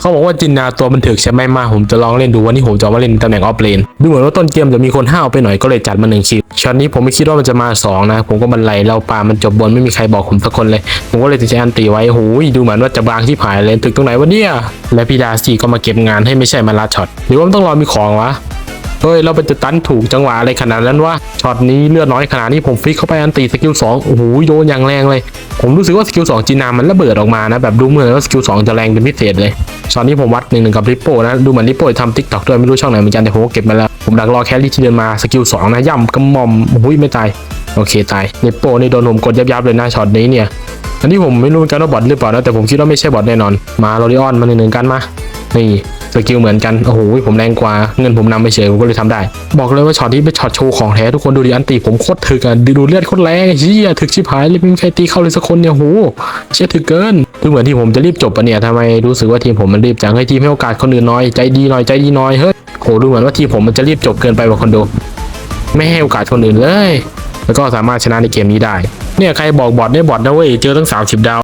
เขาบอกว่าจินนาตัวมันถึกใช่ไหมมาผมจะลองเล่นดูวันนี้ผมจะมาเล่นตำแหน่งออฟเลนดูเหมือนว่าต้นเกมจะมีคนห้าวไปหน่อยก็เลยจัดมาหนึ่งคลิปช็อตนี้ผมไม่คิดว่ามันจะมาสองนะ ผมก็บันไลเราปามันจบบนไม่มีใครบอกผมสักคนเลย ผมก็เลยตัดใจอันตีไว้โอ้ยดูเหมือนว่าจะบางที่ผายเลยถึกตรงไหนวะเนี่ยและพี่ดาซีก็มาเก็บงานให้ไม่ใช่มาลาช็อตหรือว่ามันต้องรอมีของวะเฮ้ยเราไปจะตันถูกจังหวะอะไรขนาดนั้นวะช็อตนี้เลือดน้อยขนาดนี้ผมฟิกเข้าไปอันตีสกิลสองโอ้โหโดนอย่างแรงเลย ผมรู้สึกว่าสกิลสองจีนามันระเบิดออกมานะแบบดูเหมือนว่าสกิลสองจะแรงเป็นพิเศษเลย ช็อตนี้ผมวัดหนึ่งหนึ่งกับริปโป้นะ ดูเหมือนริปโป้จะทำทิกตอกด้วยไม่รู้ช่องไหนเหมือนกันแต่ผมก็เก็บมาแล้ว ผมดักรอแครี่ที่เดินมาสกิลสองนะย่ำกำมอมโอ้ยไม่ตาย โอเคตายริปโป้นี่โดนผมกดยับๆเลยนะช็อตนี้เนี่ยอันนี้ผมไม่รู้เหมือนกันว่าบอทหรือเปล่านะแต่ผมคิดว่าไม่ใช่บอทแน่นอน มาโรดิออนมาหนึ่งหนึ่งกันมานี่สกิลเหมือนกัน โอ้โห ผมแรงกว่า เงินผมนำไปเฉย ผมก็เลยทำได้ บอกเลยว่าช็อตนี้เป็นช็อตโชว์ของแท้ ทุกคนดูดิอันตีผมโคตรถึกอะ ดูเลือดโคตรแรงเหี้ยถึกชิบหายเลยไม่มีใครตีเข้าเลยสักคนเนี่ยโหเชี่ยถึกเกิน เหมือนที่ผมจะรีบจบปะเนี่ยทำไมรู้สึกว่าทีมผมมันรีบจังให้ทีมให้โอกาสคนอื่นน้อยใจดีหน่อยใจดีน้อยเฮ้ยโหดูเหมือนว่าทีมผมมันจะรีบจบเกินไปกว่าคนดู ไม่ให้โอกาสคนอื่นเลย แล้วก็สามารถชนะในเกมนี้ได้ เนี่ยใครบอกบอทได้บอทนะเว้ยเจอตั้ง 30 ดาว